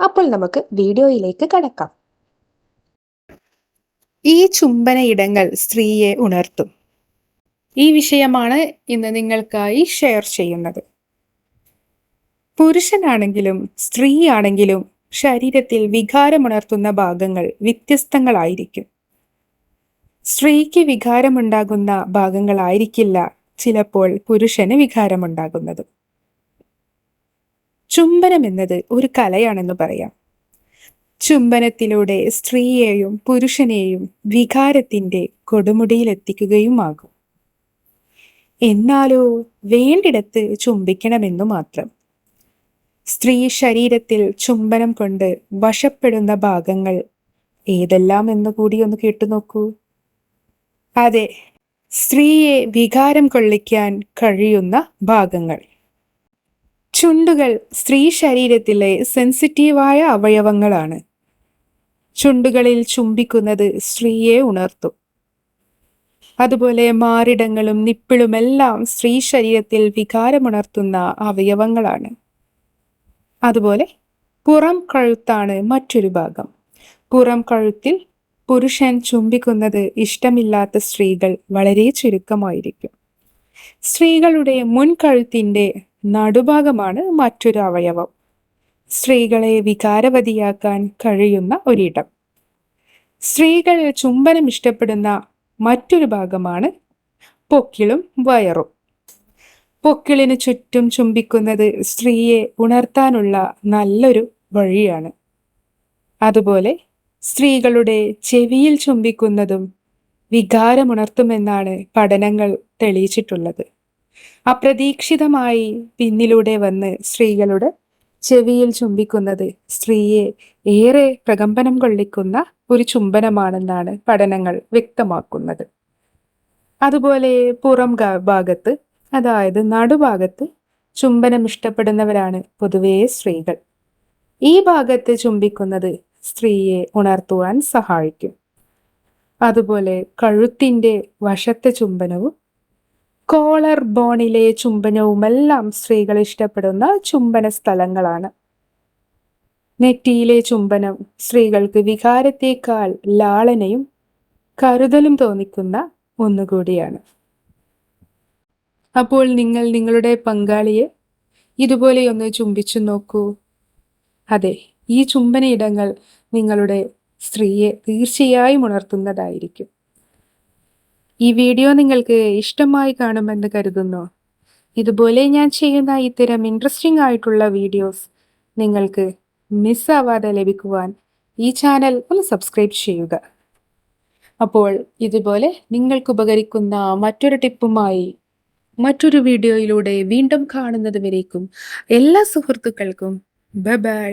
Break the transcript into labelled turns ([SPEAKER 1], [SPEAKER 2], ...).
[SPEAKER 1] അപ്പോൾ നമുക്ക് വീഡിയോയിലേക്ക് കടക്കാം.
[SPEAKER 2] ഈ ചുംബന ഇടങ്ങൾ സ്ത്രീയെ ഉണർത്തും. ഈ വിഷയമാണ് ഇന്ന് നിങ്ങൾക്കായി ഷെയർ ചെയ്യുന്നത്. പുരുഷനാണെങ്കിലും സ്ത്രീയാണെങ്കിലും ശരീരത്തിൽ വികാരമുണർത്തുന്ന ഭാഗങ്ങൾ വ്യത്യസ്തങ്ങളായിരിക്കും. സ്ത്രീക്ക് വികാരമുണ്ടാകുന്ന ഭാഗങ്ങളായിരിക്കില്ല ചിലപ്പോൾ പുരുഷന് വികാരമുണ്ടാകുന്നത്. ചുംബനം എന്നത് ഒരു കലയാണെന്ന് പറയാം. ചുംബനത്തിലൂടെ സ്ത്രീയെയും പുരുഷനെയും വികാരത്തിന്റെ കൊടുമുടിയിലെത്തിക്കുകയുമാകും. എന്നാലോ വേണ്ടിടത്ത് ചുംബിക്കണമെന്നു മാത്രം. സ്ത്രീ ശരീരത്തിൽ ചുംബനം കൊണ്ട് വശപ്പെടുന്ന ഭാഗങ്ങൾ ഏതെല്ലാം എന്ന് കൂടി ഒന്ന് കേട്ടുനോക്കൂ അതെ സ്ത്രീയെ വികാരം കൊള്ളിക്കാൻ കഴിയുന്ന ഭാഗങ്ങൾ. ചുണ്ടുകൾ സ്ത്രീ ശരീരത്തിലെ സെൻസിറ്റീവായ അവയവങ്ങളാണ്. ചുണ്ടുകളിൽ ചുംബിക്കുന്നത് സ്ത്രീയെ ഉണർത്തും. അതുപോലെ മാറിടങ്ങളും നിപ്പിളുമെല്ലാം സ്ത്രീ ശരീരത്തിൽ വികാരമുണർത്തുന്ന അവയവങ്ങളാണ്. അതുപോലെ പുറം കഴുത്താണ് മറ്റൊരു ഭാഗം. പുറം കഴുത്തിൽ പുരുഷൻ ചുംബിക്കുന്നത് ഇഷ്ടമില്ലാത്ത സ്ത്രീകൾ വളരെ ചുരുക്കമായിരിക്കും. സ്ത്രീകളുടെ മുൻകഴുത്തിന്റെ നടുഭാഗമാണ് മറ്റൊരു അവയവം. സ്ത്രീകളെ വികാരവതിയാക്കാൻ കഴിയുന്ന ഒരിടം. സ്ത്രീകൾ ചുംബനം ഇഷ്ടപ്പെടുന്ന മറ്റൊരു ഭാഗമാണ് പൊക്കിളും വയറും. പൊക്കിളിന് ചുറ്റും ചുംബിക്കുന്നത് സ്ത്രീയെ ഉണർത്താനുള്ള നല്ലൊരു വഴിയാണ്. അതുപോലെ സ്ത്രീകളുടെ ചെവിയിൽ ചുംബിക്കുന്നതും വികാരമുണർത്തുമെന്നാണ് പഠനങ്ങൾ തെളിയിച്ചിട്ടുള്ളത്. അപ്രതീക്ഷിതമായി പിന്നിലൂടെ വന്ന് സ്ത്രീകളുടെ ചെവിയിൽ ചുംബിക്കുന്നത് സ്ത്രീയെ ഏറെ പ്രകമ്പനം കൊള്ളിക്കുന്ന ഒരു ചുംബനമാണെന്നാണ് പഠനങ്ങൾ വ്യക്തമാക്കുന്നത്. അതുപോലെ പുറം ഭാഗത്ത് അതായത് നടുഭാഗത്ത് ചുംബനം ഇഷ്ടപ്പെടുന്നവരാണ് പൊതുവേ സ്ത്രീകൾ. ഈ ഭാഗത്ത് ചുംബിക്കുന്നത് സ്ത്രീയെ ഉണർത്തുവാൻ സഹായിക്കും. അതുപോലെ കഴുത്തിന്റെ വശത്തെ ചുംബനവും കോളർ ബോണിലെ ചുംബനവുമെല്ലാം സ്ത്രീകൾ ഇഷ്ടപ്പെടുന്ന ചുംബന സ്ഥലങ്ങളാണ്. നെറ്റിയിലെ ചുംബനം സ്ത്രീകൾക്ക് വികാരത്തേക്കാൾ ലാളനയും കരുതലും തോന്നിക്കുന്ന ഒന്നുകൂടിയാണ്. അപ്പോൾ നിങ്ങൾ നിങ്ങളുടെ പങ്കാളിയെ ഇതുപോലെ ഒന്ന് ചുംബിച്ചു നോക്കൂ. അതെ ഈ ചുംബനയിടങ്ങൾ നിങ്ങളുടെ സ്ത്രീയെ തീർച്ചയായും ഉണർത്തുന്നതായിരിക്കും. ഈ വീഡിയോ നിങ്ങൾക്ക് ഇഷ്ടമായി കാണുമെന്ന് കരുതുന്നു. ഇതുപോലെ ഞാൻ ചെയ്യുന്ന ഇത്തരം ഇൻട്രസ്റ്റിംഗ് ആയിട്ടുള്ള വീഡിയോസ് നിങ്ങൾക്ക് മിസ്സാവാതെ ലഭിക്കുവാൻ ഈ ചാനൽ ഒന്ന് സബ്സ്ക്രൈബ് ചെയ്യുക. അപ്പോൾ ഇതുപോലെ നിങ്ങൾക്ക് ഉപകരിക്കുന്ന മറ്റൊരു ടിപ്പുമായി മറ്റൊരു വീഡിയോയിലൂടെ വീണ്ടും കാണുന്നത് വരേക്കും എല്ലാ സുഹൃത്തുക്കൾക്കും. ബൈ